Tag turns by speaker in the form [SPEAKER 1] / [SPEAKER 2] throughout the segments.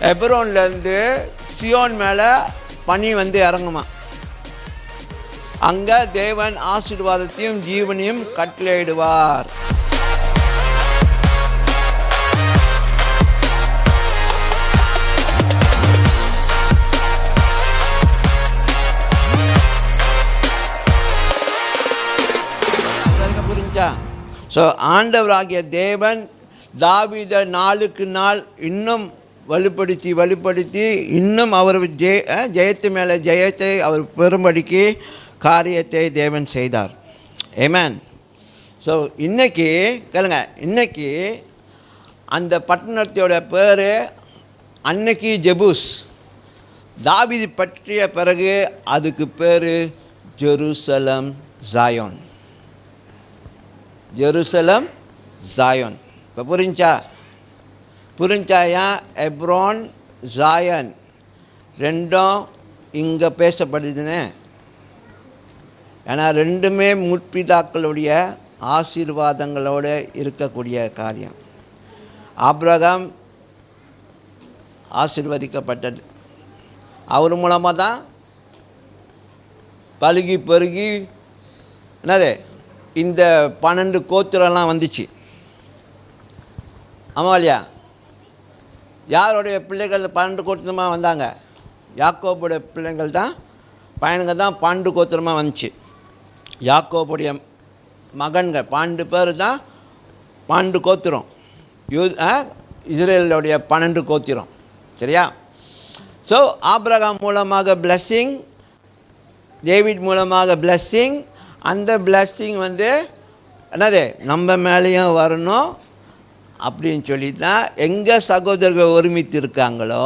[SPEAKER 1] எப்ரோன்லேருந்து Zion மேலே பனி வந்து இறங்குமா? அங்கே தேவன் ஆசீர்வாதத்தையும் ஜீவனையும் கட்டளையிடுவார். புரிஞ்சா? ஸோ ஆண்டவராகிய தேவன் தாவித நாளுக்கு நாள் இன்னும் வலுப்படுத்தி வலுப்படுத்தி இன்னும் அவர் ஜெய ஜெயத்து மேலே ஜெயத்தை அவர் பெறும்படிக்கு காரியத்தை தேவன் செய்தார். ஏமேன் ஸோ இன்றைக்கி கேளுங்க இன்னைக்கு அந்த பட்டணத்தோட பேர் அன்னைக்கு ஜெபூஸ். தாவிதி பற்றிய பிறகு அதுக்கு பேர் ஜெருசலம் ஜாயோன். Jerusalem Zion. இப்போ புரிஞ்சா? புரிஞ்சாயா? Hebron Zion. ரெண்டும் இங்கே பேசப்படுதுன்னு. ஏன்னா ரெண்டுமே முற்பிதாக்களுடைய ஆசீர்வாதங்களோடு இருக்கக்கூடிய காரியம். ஆப்ரகாம் ஆசீர்வதிக்கப்பட்டது. அவர் மூலமாக தான் பழுகி பெருகி என்னது இந்த பன்னெண்டு கோத்திரம்லாம் வந்துச்சு. ஆமாம் இல்லையா? யாருடைய பிள்ளைகள் பன்னெண்டு கோத்திரமாக வந்தாங்க? யாக்கோபுடைய பிள்ளைங்கள் தான் பையனுங்க தான் பன்னெண்டு கோத்திரமாக வந்துச்சு. யாக்கோபுடைய மகன்கள் பன்னெண்டு பேர் தான் பன்னெண்டு கோத்திரம். யூ ஆ, இஸ்ரேலுடைய பன்னெண்டு கோத்திரம். சரியா? ஸோ ஆப்ரகாம் மூலமாக பிளஸ்ஸிங் டேவிட் மூலமாக பிளஸ்ஸிங் அந்த பிளஸ்ஸிங் வந்து என்னது? நம்ம மேலேயும் வரணும் அப்படின்னு சொல்லி தான் எங்கே சகோதரர்கள் ஒருமித்து இருக்காங்களோ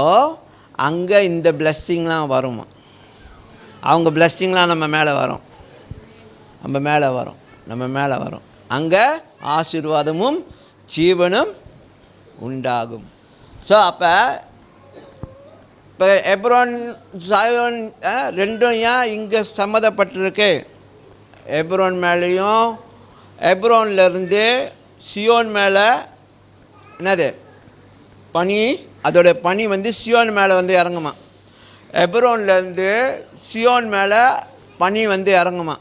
[SPEAKER 1] அங்கே இந்த பிளஸ்ஸிங்லாம் வருமா. அவங்க பிளஸ்ஸிங்லாம் நம்ம மேலே வரும். நம்ம மேலே வரும். நம்ம மேலே வரும். அங்கே ஆசீர்வாதமும் ஜீவனும் உண்டாகும். ஸோ அப்போ இப்போ எப்ரோன் சாயோன் ரெண்டும் ஏன் இங்கே சம்மந்தப்பட்டிருக்கு எப்ரோன் மேலேயும் எப்ரோன்லேருந்து சியோன் மேலே என்னது? பனி அதோடய பனி வந்து சியோன் மேலே வந்து இறங்குமா? எப்ரோன்லேருந்து சியோன் மேலே பனி வந்து இறங்குமா?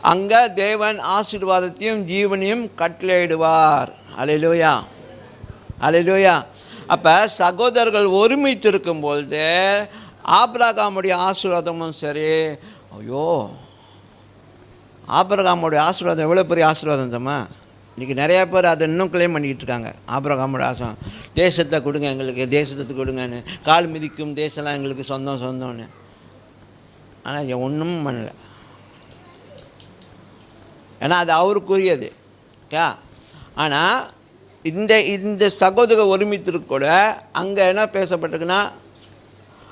[SPEAKER 1] அங்கே தேவன் ஆசீர்வாதத்தையும் ஜீவனையும் கட்டளையிடுவார். அலையிலோயா அலையிலோயா அப்போ சகோதரர்கள் ஒருமித்து இருக்கும்பொழுது ஆப்ரகாமுடைய ஆசீர்வாதமும் சரி. ஐயோ ஆப்ரகாமுடைய ஆசீர்வாதம் எவ்வளோ பெரிய ஆசீர்வாதம் தம்மா இன்றைக்கி நிறையா பேர் அதை இன்னும் கிளைம் பண்ணிக்கிட்டு இருக்காங்க ஆபிரகாமுடைய ராசம் தேசத்தை கொடுங்க எங்களுக்கு தேசத்தை கொடுங்கன்னு. கால் மிதிக்கும் தேசம்லாம் எங்களுக்கு சொந்தம் சொந்தம்னு. ஆனால் ஒன்றும் பண்ணலை. ஏன்னா அது அவருக்குரியது. ஓகே ஆனால் இந்த இந்த சகோதர ஒருமித்திற்கு கூட அங்கே என்ன பேசப்பட்டிருக்குன்னா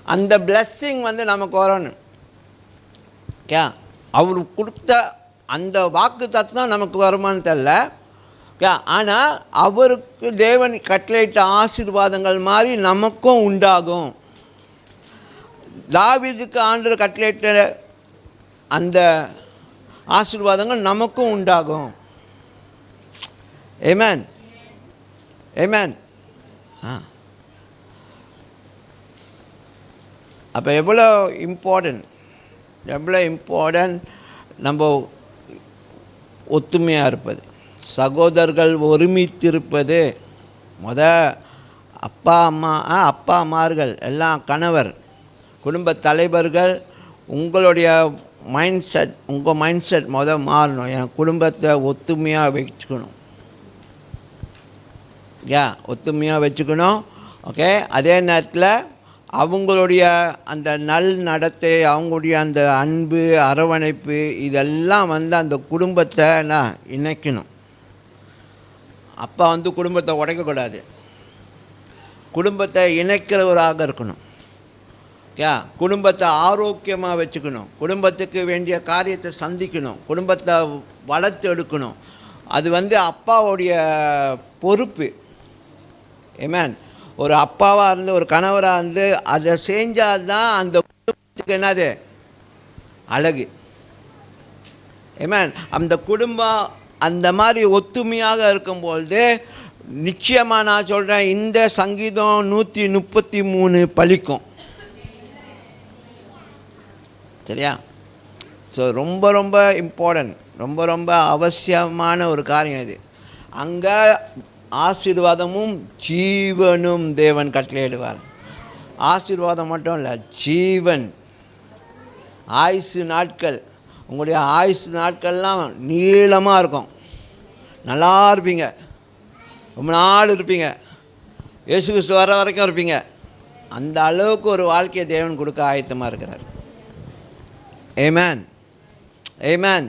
[SPEAKER 1] அந்த பிளஸ்ஸிங் வந்து நமக்கு வரணும் ஓகே அவர் கொடுத்த அந்த வாக்கு தத்துவம் நமக்கு வருமானு தெரில ஆனால் அவருக்கு தேவன் கட்டளையிட்ட ஆசீர்வாதங்கள் மாதிரி நமக்கும் உண்டாகும். தாவிதுக்கு ஆண்டு கட்டளையிட்ட அந்த ஆசீர்வாதங்கள் நமக்கும் உண்டாகும். ஏமேன் ஏமேன் ஆ. அப்போ எவ்வளோ இம்பார்ட்டன்ட் எவ்வளோ இம்பார்ட்டன்ட் நம்ம ஒத்துமையாக இருப்பது. சகோதரர்கள் ஒருமித்திருப்பது. முத அப்பா அம்மா ஆ, அப்பா அம்மார்கள் எல்லாம் கணவர் குடும்ப தலைவர்கள் உங்களுடைய மைண்ட் செட் உங்கள் மைண்ட் செட் முத மாறணும். என் குடும்பத்தை ஒத்துமையாக வச்சுக்கணும். யா ஒத்துமையாக வச்சுக்கணும். ஓகே? அதே நேரத்தில் அவங்களுடைய அந்த நல் நடத்தை அவங்களுடைய அந்த அன்பு அரவணைப்பு இதெல்லாம் வந்து அந்த குடும்பத்தை நான் இணைக்கணும். அப்பா வந்து குடும்பத்தை உடைக்கக்கூடாது. குடும்பத்தை இணைக்கிறவராக இருக்கணும். ஓகே குடும்பத்தை ஆரோக்கியமாக வச்சுக்கணும். குடும்பத்துக்கு வேண்டிய காரியத்தை சந்திக்கணும். குடும்பத்தை வளர்த்து எடுக்கணும். அது வந்து அப்பாவுடைய பொறுப்பு. ஏமேன் ஒரு அப்பாவாக இருந்து ஒரு கணவராக இருந்து அதை செஞ்சால் தான் அந்த குடும்பத்துக்கு என்னது? அழகு. ஏமேன் அந்த குடும்பம் அந்த மாதிரி ஒத்துமையாக இருக்கும்பொழுது நிச்சயமாக நான் சொல்கிறேன் இந்த சங்கீதம் நூற்றி முப்பத்தி மூணு பழிக்கும். சரியா? ஸோ ரொம்ப ரொம்ப இம்பார்ட்டன்ட் ரொம்ப ரொம்ப அவசியமான ஒரு காரியம் இது. அங்கே ஆசீர்வாதமும் ஜீவனும் தேவன் கட்டளையிடுவார் ஆசீர்வாதம் மட்டும் இல்லை ஜீவன். ஆயுசு நாட்கள். உங்களுடைய ஆயுசு நாட்கள்லாம் நீளமாக இருக்கும். நல்லா இருப்பீங்க. ரொம்ப நாள் இருப்பீங்க. இயேசு கிறிஸ்து வர வரைக்கும் இருப்பீங்க. அந்த அளவுக்கு ஒரு வாழ்க்கையை தேவன் கொடுக்க ஆயத்தமாக இருக்கிறார். ஏமேன் ஏமேன்